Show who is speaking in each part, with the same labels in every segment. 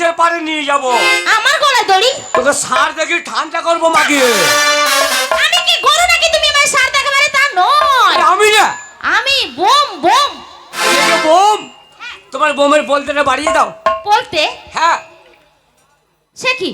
Speaker 1: বিষের পারে নিয়ে যাব?
Speaker 2: আমার গলায় দড়ি?
Speaker 1: তোকে সার দেখি ঠান্ডা করব মাকে
Speaker 2: আমি কি গরু নাকি তুমি আমার সার দেখাবারে তা নয়?
Speaker 1: আমি না।
Speaker 2: আমি বোম বোম।
Speaker 1: বোম? তোমার বোমের বলতেটা বাড়িয়ে দাও।
Speaker 2: পলতে
Speaker 1: হ্যাঁ।
Speaker 2: সে কি?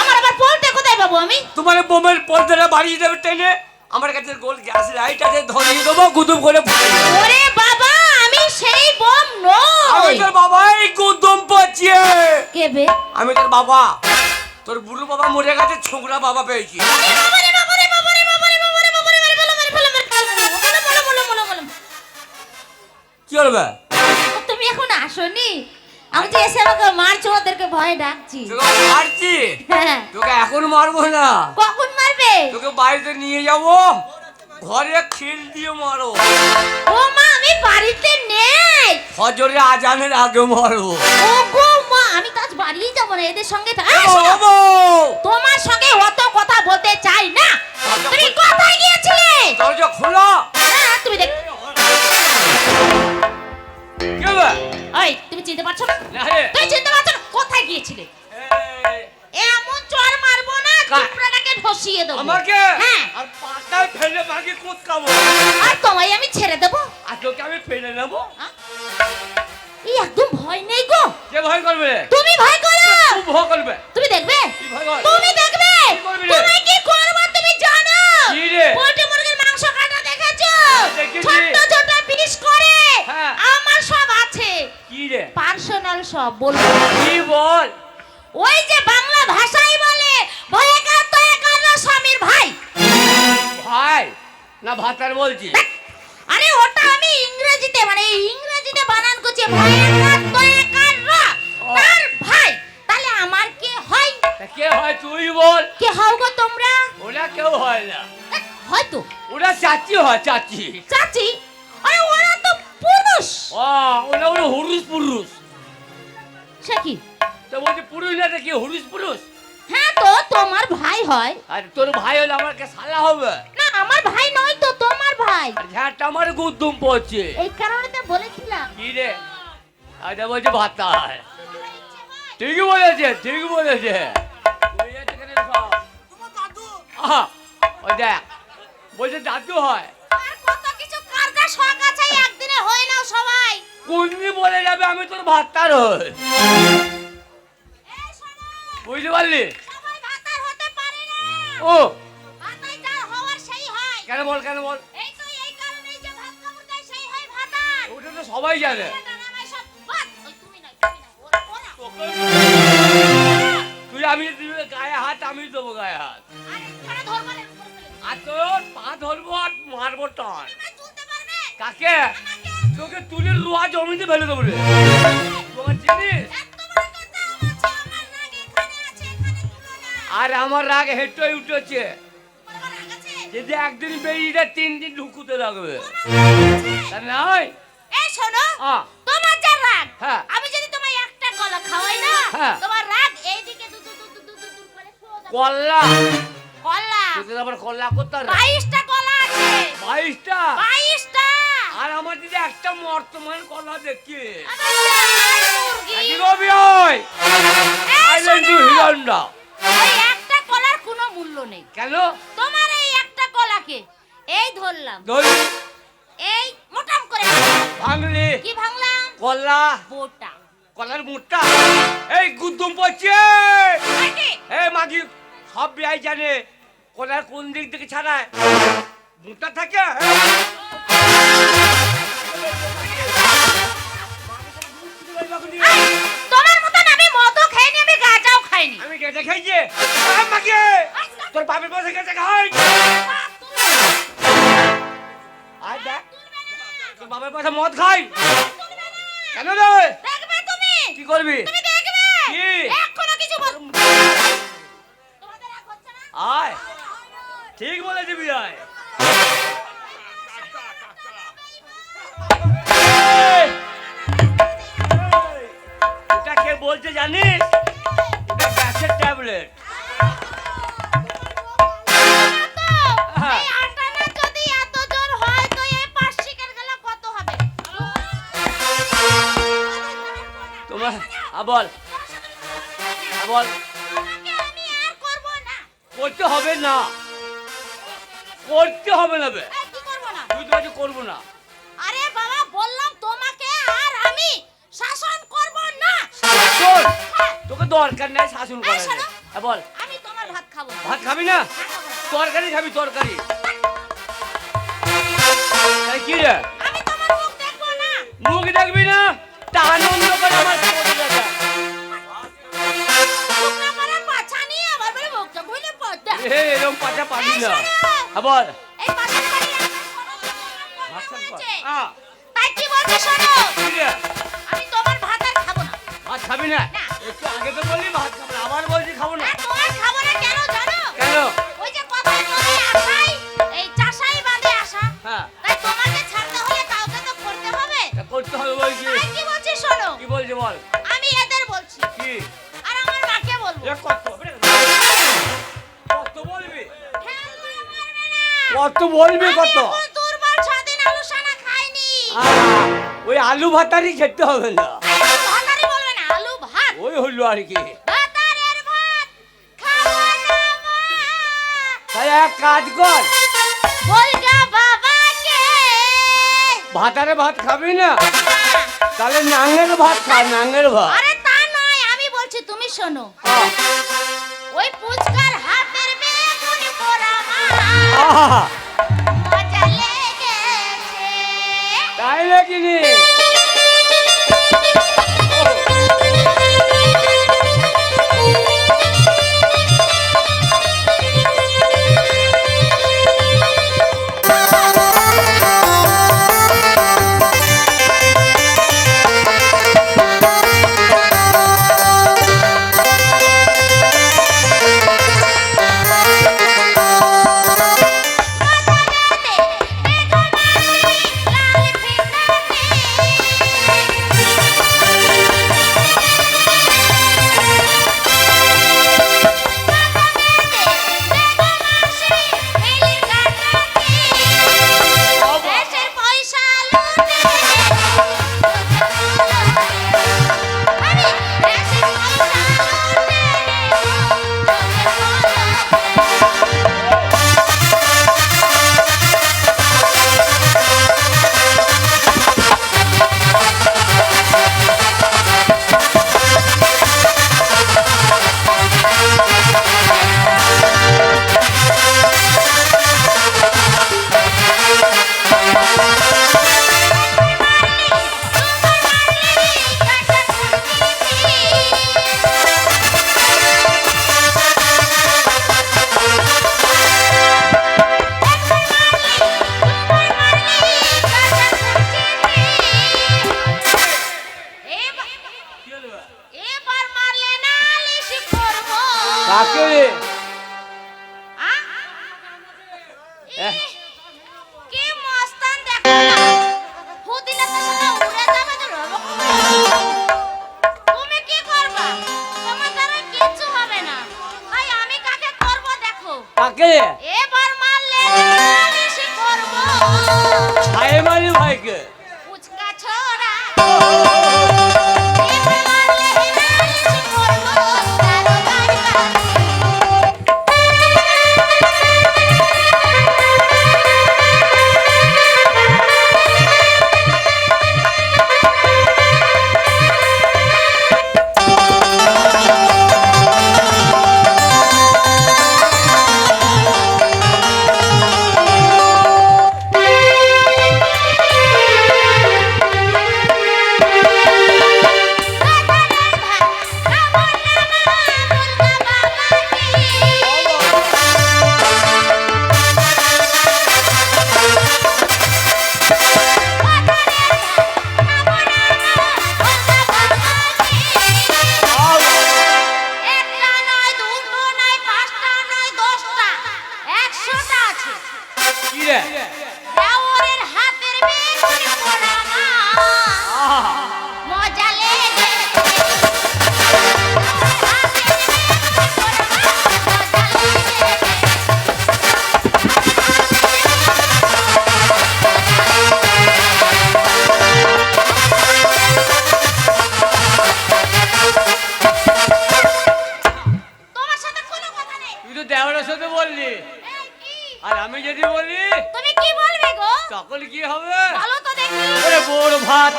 Speaker 2: আমার আবার বলতে কোথায় পাবো আমি?
Speaker 1: তোমার বোমের পলতেটা বাড়িয়ে দেবে টেনে। আমার কাছে গোল গ্যাস লাইট আছে ধরিয়ে দেবো গুদুম করে।
Speaker 2: ওরে বাবা আমি সেই কে বে
Speaker 1: আমি তোর বাবা। তোর বুড়ো বাবা মরে গেছে ছোকরা বাবা পেয়েছি।
Speaker 2: বলো বলো বলো বলো বলো
Speaker 1: কি করবে
Speaker 2: তুমি এখন আসনি? আমি যে এসে আমাকে মারছো ওদেরকে ভয়ে ডাকছি।
Speaker 1: তোকে মারছি?
Speaker 2: হ্যাঁ।
Speaker 1: তোকে এখন মারবো না।
Speaker 2: কখন মারবে?
Speaker 1: তোকে বাড়িতে নিয়ে যাব। ঘরে খিল দিয়ে মারো
Speaker 2: ও মা আমি বাড়িতে নেই।
Speaker 1: ফজরে আজানের আগে মারো
Speaker 2: ও এদের সঙ্গে
Speaker 1: বাবু!
Speaker 2: তোমার সঙ্গে অত কথা বলতে চাই না। তুমি কোথায় গিয়েছিলে?
Speaker 1: দরজা খোলা।
Speaker 2: হ্যাঁ তুমি দেখ তুমি চিনতে পারছ না? তুমি চিনতে পারছ না? কোথায় গিয়েছিলে? এমন চর মারবো না দেবো।
Speaker 1: আমাকে?
Speaker 2: হ্যাঁ।
Speaker 1: আর পাতায় ফেলে বাকি কুদকাবো
Speaker 2: আর তোমায় আমি ছেড়ে দেবো?
Speaker 1: আর তোকে আমি ফেলে নেব?
Speaker 2: হ্যাঁ?
Speaker 1: না ভাতার বলছি।
Speaker 2: আরে ওটা আমি ইংরেজিতে মানে ইংরেজিতে বানান করছি ভয়ে কার তো একার
Speaker 1: ও।
Speaker 2: তার ভাই তাহলে আমার কে হয়?
Speaker 1: কে হয় তুই বল।
Speaker 2: কে হও গো তোমরা?
Speaker 1: ওরা কেউ হয় না।
Speaker 2: হয়তো।
Speaker 1: ওরা চাচি হয় চাচি।
Speaker 2: চাচি? আরে ওরা তো পুরুষ।
Speaker 1: ও ওরা ওরা হুরুস পুরুষ।
Speaker 2: সে কি?
Speaker 1: তো বলছি পুরুষ না কি হুরুস পুরুষ?
Speaker 2: হ্যাঁ তো তোমার ভাই হয়।
Speaker 1: আর তোর ভাই হলে আমার কে সালা হবে?
Speaker 2: না
Speaker 1: আর ঝাঁটা আমার গুদ্দুম পড়ছে।
Speaker 2: এই কারণে তো বলেছিলাম।
Speaker 1: কি রে? আচ্ছা বলছে ভাতা ঠিকই বলেছে ঠিকই বলেছে। দেখ বলছে দাদু হয়।
Speaker 2: কত কিছু কারজা শখ আছে একদিনে হয় না সবাই।
Speaker 1: কোনদিন বলে যাবে আমি তোর ভাতার হই। বুঝতে পারলি? ও। কেন বল কেন বল?
Speaker 2: তো
Speaker 1: সবাই জানে। তুই আমি দিবি গায়ে হাত আমি দেবো গায়ে হাত।
Speaker 2: আরে
Speaker 1: তোর পা ধরবো আর মারবো টান। কাকে? তোকে তুলে রোয়া জমিতে ফেলে দেবো রে। তোমার
Speaker 2: না।
Speaker 1: আর আমার রাগ হেঁটে উঠেছে। যদি একদিন বেরিয়ে তিন দিন ঢুকুতে লাগবে। তা নয়।
Speaker 2: শোনো তোমার যা রাগ
Speaker 1: হ্যাঁ।
Speaker 2: আমি যদি তোমায় একটা কলা খাওয়াই না
Speaker 1: হ্যাঁ।
Speaker 2: তোমার রাগ এইদিকে দু দু দু দু দু দু দু করে সোজা কলা।
Speaker 1: তোদের আবার কল্লা করতে হবে
Speaker 2: বাইশটা কলা আছে।
Speaker 1: বাইশটা?
Speaker 2: বাইশটা।
Speaker 1: আর আমার দিদি একটা বর্তমান কলা দেখি? রবি আইল্যান্ড টু হিরন্ডা
Speaker 2: একটা কলার কোনো মূল্য নেই।
Speaker 1: কেন?
Speaker 2: তোমার এই একটা কলাকে এই ধরলাম।
Speaker 1: ধরি
Speaker 2: এই মোটাম করে
Speaker 1: ভাঙলি?
Speaker 2: কি ভাঙলাম?
Speaker 1: কলা।
Speaker 2: বোটা
Speaker 1: কলার মুটটা এই গুদ্দুম পড়ছে? এই মাগি সব বিয়াই জানে কলার কোন দিক থেকে ছাড়ায়? মুটটা থাকে?
Speaker 2: তোমার মতন আমি মদও খাইনি আমি গাঁজাও খাইনি।
Speaker 1: আমি গেটে খাইছে মাগি! তোর বাপের পাশে গেছে খাই? তোর বাপের পাশে মদ খাই? কেন রে?
Speaker 2: দেখবে তুমি?
Speaker 1: কি করবি?
Speaker 2: তুমি দেখবে?
Speaker 1: কি?
Speaker 2: এখনও কিছু বল
Speaker 1: আয়। ঠিক বলেছি! এটা কে বলছে জানিস? এটা গ্যাসের ট্যাবলেট। বল। বল।
Speaker 2: আমি আর করব না।
Speaker 1: করতে হবে না। করতে হবে না বে। তুই তো করব না?
Speaker 2: আরে বাবা বললাম তোমাকে আর আমি শাসন করব না।
Speaker 1: শোন তোকে দরকার নাই শাসন করার। হ্যাঁ, বল।
Speaker 2: আমি তোমার ভাত খাব।
Speaker 1: ভাত খাবি না?
Speaker 2: না,
Speaker 1: তরকারি খাবি তরকারি। কি রে?
Speaker 2: আমি তোমার মুখ দেখব না।
Speaker 1: মুখ দেখবি না? তা আনন্দ করে আমার এ এরকম পাটা পাবি না।
Speaker 2: এই পাশের বাড়ি।
Speaker 1: আহ,
Speaker 2: তাই কি বলছো শোনো? আমি তোমার ভাত আর খাব না।
Speaker 1: ভাত খাবি না?
Speaker 2: না।
Speaker 1: একটু আগে তো বললি ভাত খাব না আবার বলছি খাব না।
Speaker 2: তোমার খাব না কেন জানো?
Speaker 1: কেন?
Speaker 2: ওই যে কথা বলে আশাই এই চাষাই আসা
Speaker 1: হ্যাঁ।
Speaker 2: তাই তোমাকে ছাড়তে হলে কাউকে তো করতে হবে।
Speaker 1: করতে হবে বলছি।
Speaker 2: কি শোনো?
Speaker 1: কি বলছি বল।
Speaker 2: আমি এদের বলছি।
Speaker 1: কি?
Speaker 2: আর আমার মাকে বলব।
Speaker 1: কত? কত বলবি কত? ওই আলু ভাতারই খেতে হবে না।
Speaker 2: আলু ভাতারই বলবে না আলু ভাত।
Speaker 1: ওই হলো আর কি।
Speaker 2: ভাতারের ভাত খাব না মা।
Speaker 1: তাই এক কাজ কর। ভাতারে ভাত খাবি না? তাহলে নাঙ্গের ভাত খা নাঙ্গের ভাত।
Speaker 2: আরে তা নয় আমি বলছি তুমি শোনো।
Speaker 1: তাই নাকি রে কাকে?
Speaker 2: এবার মারলে আমি লিশি করব
Speaker 1: ছায়ে মারি যদি বলি
Speaker 2: তুমি কি বলবে গো?
Speaker 1: তখন কি হবে?
Speaker 2: বলো তো দেখি।
Speaker 1: ওরে বড় ভাত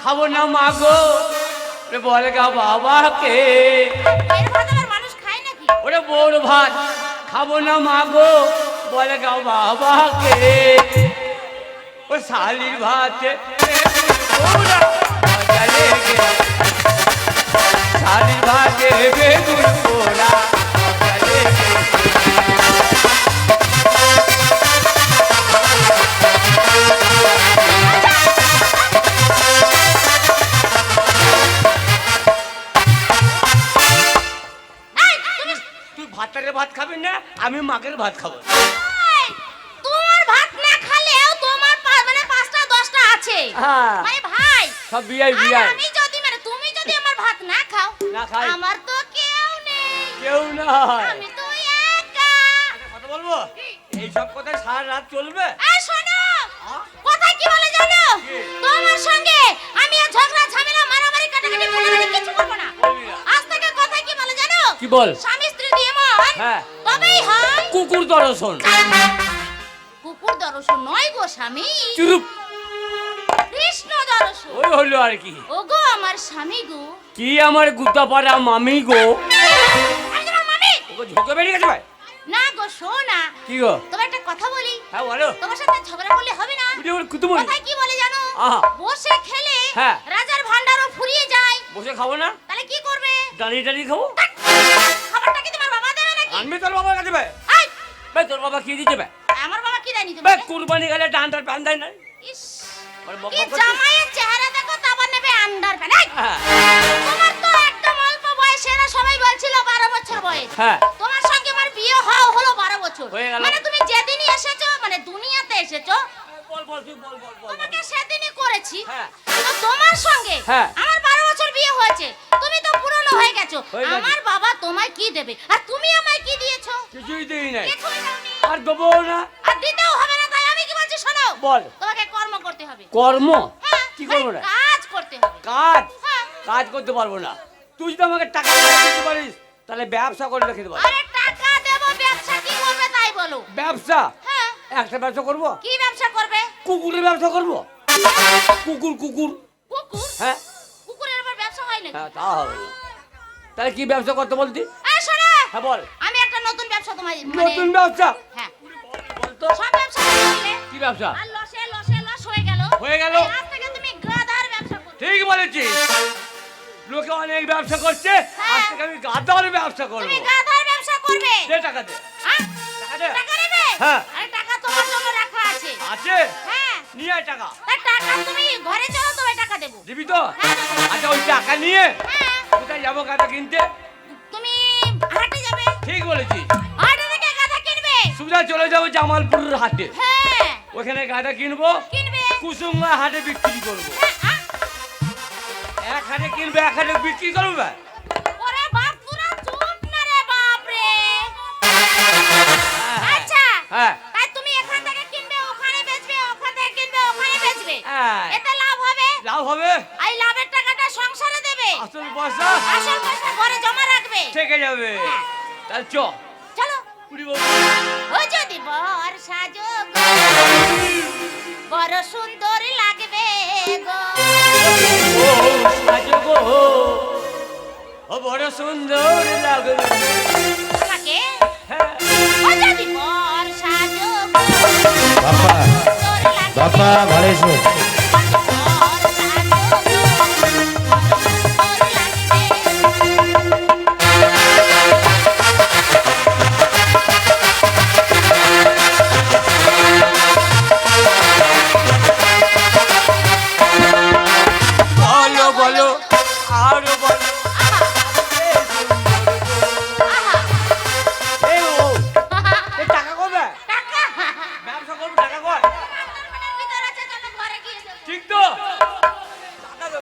Speaker 1: খাব না মাগো ওরে বলে গা বাবাকে।
Speaker 2: এর ভাত আবার মানুষ খায় নাকি?
Speaker 1: ওরে বড় ভাত খাব না মাগো বলে গা বাবাকে। ও শালির ভাতে। শালির ভাতে বেগুন পোড়া। আমি মাকের ভাত খাব।
Speaker 2: তোমার ভাত না খালেও তোমার মানে পাঁচটা দশটা আছে।
Speaker 1: হ্যাঁ।
Speaker 2: মানে ভাই
Speaker 1: সব বিয়াই বিয়াই
Speaker 2: আমি যদি মানে তুমি যদি আমার ভাত না খাও
Speaker 1: না খাই।
Speaker 2: আমার তো কেউ নেই।
Speaker 1: কেউ না
Speaker 2: আমি তো একা।
Speaker 1: কথা বলব? এই সব কথা সারা রাত চলবে?
Speaker 2: এই শোনো? কথা কি বলে জানো? তোমার সঙ্গে আমি আর ঝগড়া ঝামেলা মারামারি কাটাকাটি ফাটাকাটি কিছু করব না। আজ থেকে কথা কি বলে জানো?
Speaker 1: কি বল?
Speaker 2: স্বামী স্ত্রী দিয়ে মন
Speaker 1: হ্যাঁ।
Speaker 2: তবেই হয়।
Speaker 1: কুকুর দর্শন।
Speaker 2: কুকুর দর্শন নয় গো স্বামী।
Speaker 1: চুরুপ।
Speaker 2: কৃষ্ণ দর্শন।
Speaker 1: ওই হলো আর কি।
Speaker 2: ওগো আমার স্বামী গো।
Speaker 1: কি আমার গুতা পাড়া মামি গো? ওকে ঝোঁকে বেরিয়ে গেছে ভাই।
Speaker 2: না গো শোনা।
Speaker 1: কি গো?
Speaker 2: তোমার একটা কথা বলি।
Speaker 1: হ্যাঁ বলো।
Speaker 2: তোমার সাথে ঝগড়া করলে হবে না। কথায় কি বলে জানো? বসে খেলে
Speaker 1: হ্যাঁ।
Speaker 2: রাজার ভান্ডারও ফুরিয়ে যায়।
Speaker 1: বসে খাব না?
Speaker 2: তাহলে কি করবে?
Speaker 1: দাঁড়িয়ে দাঁড়িয়ে খাব?
Speaker 2: খাবারটা
Speaker 1: আনবি তোর বাবার কাছে ভাই ভাই তোর বাবা কি দিচ্ছে ভাই
Speaker 2: আমার বাবা কি দেয়নি
Speaker 1: ভাই কুরবানি গেলে ডান্ডার প্যান দেয় না
Speaker 2: ইস! কি জামাইয়ের চেহারা দেখো তা আবার নেবে আন্ডার প্যান্ট।
Speaker 1: হ্যাঁ।
Speaker 2: তোমার তো একদম অল্প বয়স এরা সবাই বলছিল বারো বছর বয়স।
Speaker 1: হ্যাঁ।
Speaker 2: তোমার সঙ্গে আমার বিয়ে হওয়া হলো বারো বছর। মানে তুমি যেদিনই এসেছ মানে দুনিয়াতে এসেছ
Speaker 1: বল বল বল বল।
Speaker 2: তোমাকে সেদিনই করেছি।
Speaker 1: হ্যাঁ।
Speaker 2: তো তোমার সঙ্গে
Speaker 1: হ্যাঁ।
Speaker 2: আমার বিয়ে হয়েছে। তুমি তো পুরনো হয়ে গেছো।
Speaker 1: হয়ে গেছে।
Speaker 2: আমার বাবা তোমায় কি দেবে? আর তুমি আমায় কি দিয়েছ?
Speaker 1: কিছুই দিই নাই।
Speaker 2: কিছুই দাওনি।
Speaker 1: আর দেবো না।
Speaker 2: আর দিতেও হবে না তাই আমি কি বলছি শোনো?
Speaker 1: বল।
Speaker 2: তোমাকে কর্ম করতে হবে।
Speaker 1: কর্ম?
Speaker 2: হ্যাঁ
Speaker 1: কি করব
Speaker 2: মানে
Speaker 1: না
Speaker 2: কাজ করতে হবে।
Speaker 1: কাজ?
Speaker 2: হ্যাঁ।
Speaker 1: কাজ করতে পারব না। তুই যদি আমাকে টাকা না দিতে পারিস তাহলে ব্যবসা করে রেখে দেবো।
Speaker 2: আরে টাকা দেব ব্যবসা কি করবে তাই বলো।
Speaker 1: ব্যবসা?
Speaker 2: হ্যাঁ।
Speaker 1: একটা ব্যবসা করব?
Speaker 2: কি ব্যবসা করবে?
Speaker 1: কুকুরের ব্যবসা করব? কুকুর কুকুর।
Speaker 2: কুকুর?
Speaker 1: হ্যাঁ।
Speaker 2: ব্যবসা হয় নাকি
Speaker 1: তা হবে। না তাহলে কি ব্যবসা করতে বলতি?
Speaker 2: শোনো
Speaker 1: হ্যাঁ বল।
Speaker 2: আমি একটা নতুন ব্যবসা তোমায় মানে
Speaker 1: নতুন ব্যবসা?
Speaker 2: হ্যাঁ।
Speaker 1: বলতো।
Speaker 2: সব ব্যবসা করলে
Speaker 1: কি ব্যবসা?
Speaker 2: আর লসে লসে লস হয়ে গেল।
Speaker 1: হয়ে গেল।
Speaker 2: এই আজ থেকে তুমি গাধার ব্যবসা করবে
Speaker 1: ঠিক বলেছিস। লোকে অনেক ব্যবসা করছে
Speaker 2: হ্যাঁ।
Speaker 1: আজ থেকে আমি গাদার ব্যবসা করব।
Speaker 2: তুমি গাধার ব্যবসা করবে।
Speaker 1: দে টাকা দে।
Speaker 2: হ্যাঁ?
Speaker 1: টাকা দে।
Speaker 2: টাকা নেবে?
Speaker 1: হ্যাঁ।
Speaker 2: আরে টাকা তোমার জন্য রাখা আছে।
Speaker 1: আছে?
Speaker 2: হ্যাঁ।
Speaker 1: নিয়ে আয় টাকা।
Speaker 2: তুমি ঘরে চলো তবে টাকা দেবো।
Speaker 1: দিবি তো?
Speaker 2: হ্যাঁ।
Speaker 1: আচ্ছা ওই টাকা নিয়ে
Speaker 2: হ্যাঁ।
Speaker 1: কোথায় যাব গাদা কিনতে?
Speaker 2: তুমি হাটে যাবে?
Speaker 1: ঠিক বলেছিস।
Speaker 2: হাটে থেকে গাধা কিনবে?
Speaker 1: সুবিধা চলে যাব জামালপুরের হাটে।
Speaker 2: হ্যাঁ।
Speaker 1: ওখানে গাদা কিনবো
Speaker 2: কিনবে।
Speaker 1: কুসুমা হাটে বিক্রি করব। এক হাটে কিনবে এক হাটে বিক্রি করব? হ্যাঁ,
Speaker 2: আচ্ছা
Speaker 1: হ্যাঁ
Speaker 2: তাই তুমি এখান থেকে কিনবে ওখানে বেচবে ওখান থেকে কিনবে ওখানে বেচবে
Speaker 1: হ্যাঁ
Speaker 2: এতে লাভ হবে? এই লাভের টাকাটা সংসারে দেবে।
Speaker 1: আসল পয়সা?
Speaker 2: আসল পয়সা ঘরে জমা রাখবে।
Speaker 1: থেকে যাবে।
Speaker 2: হ্যাঁ।
Speaker 1: তাহলে চ।
Speaker 2: চলো।
Speaker 1: কুড়ি বউ।
Speaker 2: ও যদি বর সাজো বড় সুন্দর লাগবে গো।
Speaker 1: ও সাজো গো। ও বড় সুন্দর লাগবে।
Speaker 2: আমাকে
Speaker 1: হ্যাঁ।
Speaker 2: ও যদি বর সাজো গো,
Speaker 3: বাপ্পা
Speaker 2: সুন্দর